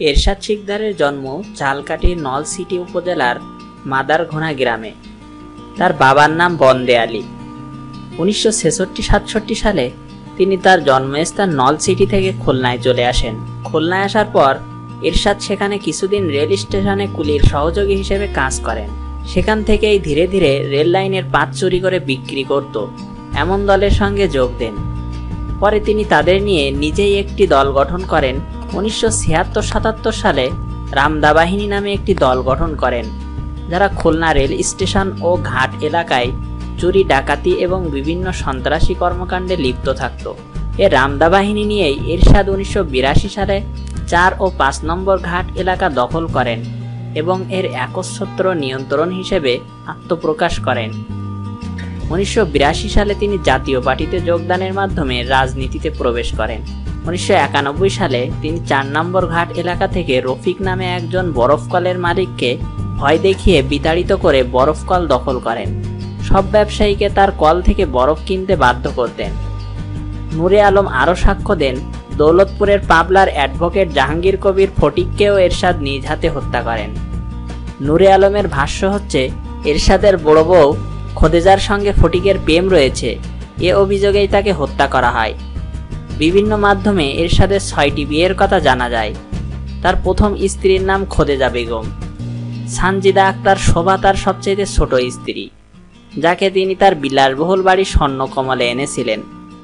এরশাদ শিকদারের জন্ম ঝালকাঠির নলসিটি উপজেলার মাদারঘোনা গ্রামে। তার বাবার নাম বন্দে আলী। উনিশশো ছেষট্টি সাতষট্টি সালে তিনি তার জন্মস্থান নলসিটি থেকে খুলনায় চলে আসেন। খুলনায় আসার পর এরশাদ সেখানে কিছুদিন রেল স্টেশনে কুলির সহযোগী হিসেবে কাজ করেন। সেখান থেকেই ধীরে ধীরে রেল লাইনের পাত চুরি করে বিক্রি করত। এমন দলের সঙ্গে যোগ দেন। পরে তিনি তাদের নিয়ে নিজেই একটি দল গঠন করেন। উনিশশো ছিয়াত্তর সাতাত্তর সালে রামদা বাহিনী নামে একটি দল গঠন করেন, যারা খুলনা রেল স্টেশন ও ঘাট এলাকায় চুরি, ডাকাতি এবং বিভিন্ন সন্ত্রাসী কর্মকাণ্ডে লিপ্ত থাকত। এ রামদা বাহিনী নিয়েই এরশাদ উনিশশো বিরাশি সালে চার ও পাঁচ নম্বর ঘাট এলাকা দখল করেন। এবং এর একচ্ছত্র নিয়ন্ত্রণ হিসেবে আত্মপ্রকাশ করেন। উনিশশো বিরাশি সালে তিনি জাতীয় পার্টিতে যোগদানের মাধ্যমে রাজনীতিতে প্রবেশ করেন। উনিশশো একানব্বই সালে তিনি চার নম্বর ঘাট এলাকা থেকে রফিক নামে একজন বরফকলের মালিককে ভয় দেখিয়ে বিতাড়িত করে বরফকল দখল করেন। সব ব্যবসায়ীকে তার কল থেকে বরফ কিনতে বাধ্য করতেন। নূরে আলম আরও সাক্ষ্য দেন দৌলতপুরের পাবলার অ্যাডভোকেট জাহাঙ্গীর কবির ফটিককেও এরশাদ নিজ হাতে হত্যা করেন। নূরে আলমের ভাষ্য হচ্ছে, এরশাদের বড় বউ খোদেজার সঙ্গে ফটিকের প্রেম রয়েছে, এ অভিযোগেই তাকে হত্যা করা হয়। বিভিন্ন মাধ্যমে এরশাদের ছয়টি বিয়ের কথা জানা যায়। তার প্রথম স্ত্রীর নাম খোদেজা বেগম। সানজিদা আক্তার শোভা তার সবচেয়ে ছোট স্ত্রী, যাকে তিনি তার বিলাসবহুল বাড়ি স্বর্ণকমলে এনেছিলেন।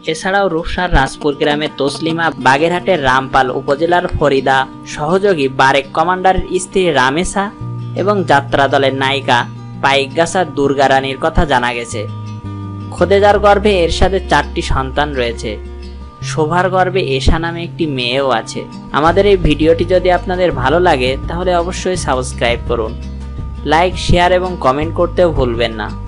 এছাড়াও রূপসার রাজপুর গ্রামের তসলিমা বাগেরহাটের রামপাল উপজেলার ফরিদা, সহযোগী বারেক কমান্ডারের স্ত্রী রামেসা এবং যাত্রা দলের নায়িকা পাইকগাছার দুর্গা রানীর কথা জানা গেছে। খোদেজার গর্ভে এরশাদের চারটি সন্তান রয়েছে। শোভার গর্ভে এশা নামে একটি মেয়েও আছে। আমাদের এই ভিডিওটি যদি আপনাদের ভালো লাগে, তাহলে অবশ্যই সাবস্ক্রাইব করুন। লাইক, শেয়ার এবং কমেন্ট করতেও ভুলবেন না।